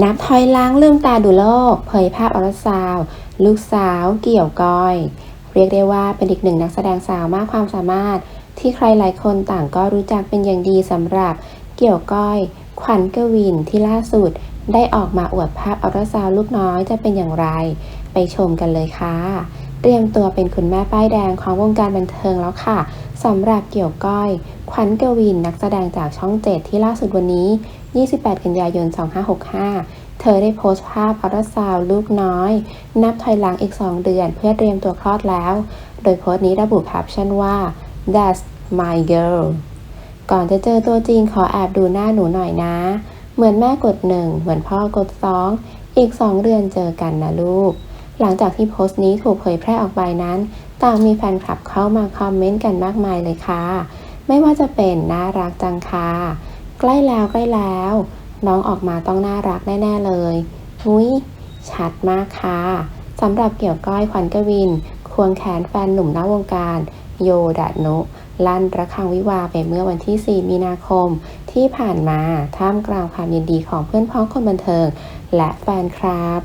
นับถอยล้างลืมตาดูโลก เผยภาพอรสาว ลูกสาวเกี่ยวก้อย เรียกได้ว่าเป็นอีกหนึ่งนักแสดงสาวมากความสามารถ ที่ใครหลายคนต่างก็รู้จักเป็นอย่างดีสำหรับเกี่ยวก้อย ขวัญกวินที่ล่าสุด ได้ออกมาอวดภาพอรสาวลูกน้อยจะเป็นอย่างไร ไปชมกันเลยค่ะ เตรียมตัวเป็นคุณแม่ป้ายแดงของวงการบันเทิงแล้วค่ะสำหรับเกี่ยวก้อย ขวัญกวินนักแสดงจากช่องเจ็ดที่ล่าสุดวันนี้ 28 กันยายน 2565 เธอได้โพสต์ภาพอัลตราซาวลูกน้อย นับถอยหลังอีก 2 เดือนเพื่อเตรียมตัวคลอดแล้ว โดยโพสต์นี้ระบุแคปชั่นว่า that's my girl ก่อนจะเจอตัวจริงขอแอบดูหน้าหนูหน่อยนะ เหมือนแม่กดหนึ่งเหมือนพ่อกดสองอีก2เดือนเจอกันนะลูก หลังจากที่โพสต์นี้ถูกเผยแพร่ออกไปนั้น ต่างมีแฟนคลับเข้ามาคอมเมนต์กันมากมายเลยค่ะ ไม่ว่าจะเป็นน่ารักจังค่ะ ใกล้แล้วใกล้แล้ว น้องออกมาต้องน่ารักแน่ ๆ เลยหุยชัดมากค่ะสำหรับเกี่ยวก้อยขวัญกวิน ควงแขนแฟนหนุ่มนอกวงการ โยดะนุลั่นระฆังวิวาไปเมื่อวันที่ 4 มีนาคม ที่ผ่านมาท่ามกลางความยินดีของเพื่อนพ้องคนบันเทิง และแฟนคลับ